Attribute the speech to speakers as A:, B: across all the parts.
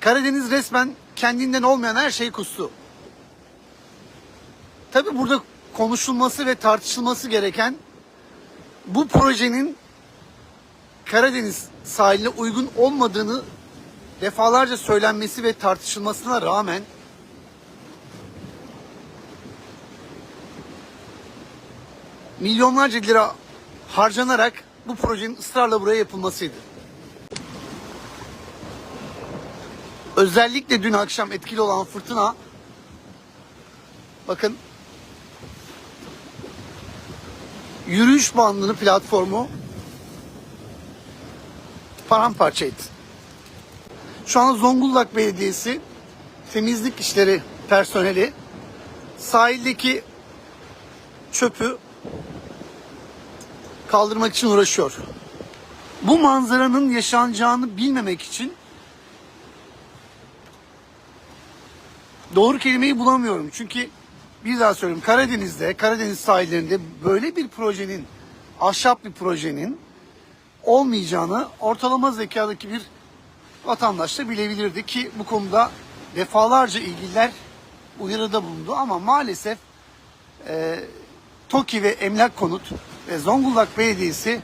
A: Karadeniz resmen kendinden olmayan her şeyi kustu. Tabii burada konuşulması ve tartışılması gereken bu projenin Karadeniz sahiline uygun olmadığını defalarca söylenmesi ve tartışılmasına rağmen milyonlarca lira harcanarak bu projenin ısrarla buraya yapılmasıydı. Özellikle dün akşam etkili olan fırtına bakın yürüyüş bandını platformu paramparça etti. Şu an Zonguldak Belediyesi temizlik işleri personeli sahildeki çöpü kaldırmak için uğraşıyor. Bu manzaranın yaşanacağını bilmemek için doğru kelimeyi bulamıyorum. Çünkü bir daha söyleyeyim Karadeniz'de, Karadeniz sahillerinde böyle bir projenin, ahşap bir projenin olmayacağını ortalama zekadaki bir vatandaş da bilebilirdi ki bu konuda defalarca ilgililer uyarıda bulundu ama maalesef e, TOKİ ve Emlak Konut ve Zonguldak Belediyesi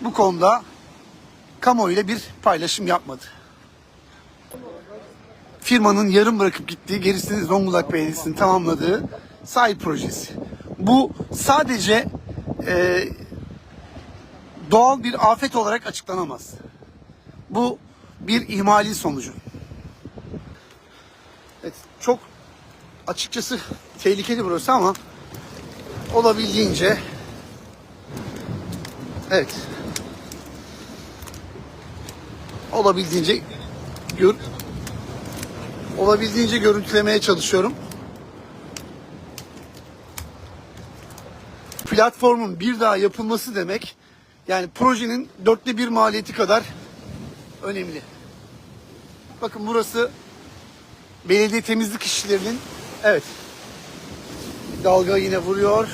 A: bu konuda kamuoyuyla bir paylaşım yapmadı. Firmanın yarım bırakıp gittiği, gerisini Zonguldak Belediyesi'nin tamamladığı sahil projesi. Bu sadece e, doğal bir afet olarak açıklanamaz. Bu bir ihmalin sonucu. Evet, çok açıkçası tehlikeli burası ama olabildiğince evet olabildiğince gör, olabildiğince görüntülemeye çalışıyorum. Platformun bir daha yapılması demek yani projenin dörtte bir maliyeti kadar önemli. Bakın burası belediye temizlik işçilerinin evet dalga yine vuruyor.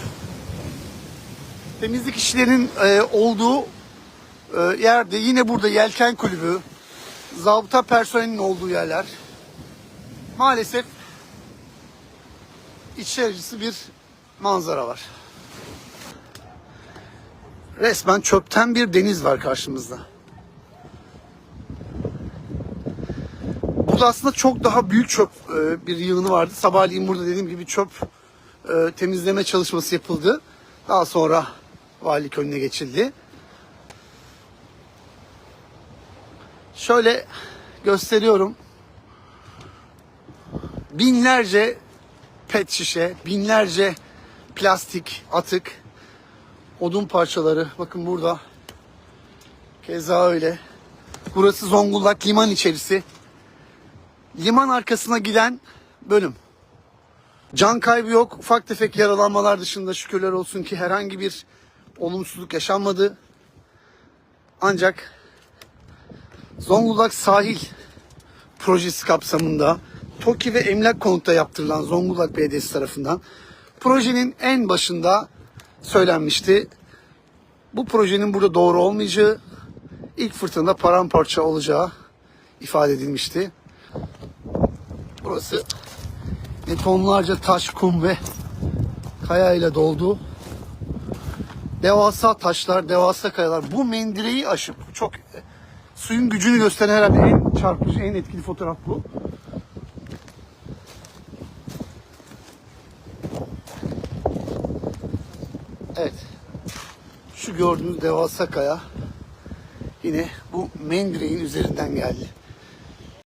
A: Temizlik işçilerinin e, olduğu e, yerde yine burada yelken kulübü, zabıta personelinin olduğu yerler maalesef iç bir manzara var. Resmen çöpten bir deniz var karşımızda. Burada aslında çok daha büyük çöp e, bir yığını vardı. Sabahleyin burada dediğim gibi çöp e, temizleme çalışması yapıldı. Daha sonra valilik önüne geçildi. Şöyle gösteriyorum. Binlerce pet şişe, binlerce plastik atık, odun parçaları. Bakın burada. Keza öyle. Burası Zonguldak liman içerisi. Liman arkasına giden bölüm. Can kaybı yok. Ufak tefek yaralanmalar dışında şükürler olsun ki herhangi bir olumsuzluk yaşanmadı. Ancak Zonguldak sahil projesi kapsamında TOKİ ve Emlak Konut'ta yaptırılan Zonguldak Belediyesi tarafından projenin en başında söylenmişti. Bu projenin burada doğru olmayacağı, ilk fırtınada paramparça olacağı ifade edilmişti. Burası tonlarca taş, kum ve kaya ile doldu. Devasa taşlar, devasa kayalar. Bu mendireyi aşıp çok suyun gücünü gösteren herhalde en çarpıcı, en etkili fotoğraf bu. Evet. Şu gördüğünüz devasa kaya yine bu mendireğin üzerinden geldi.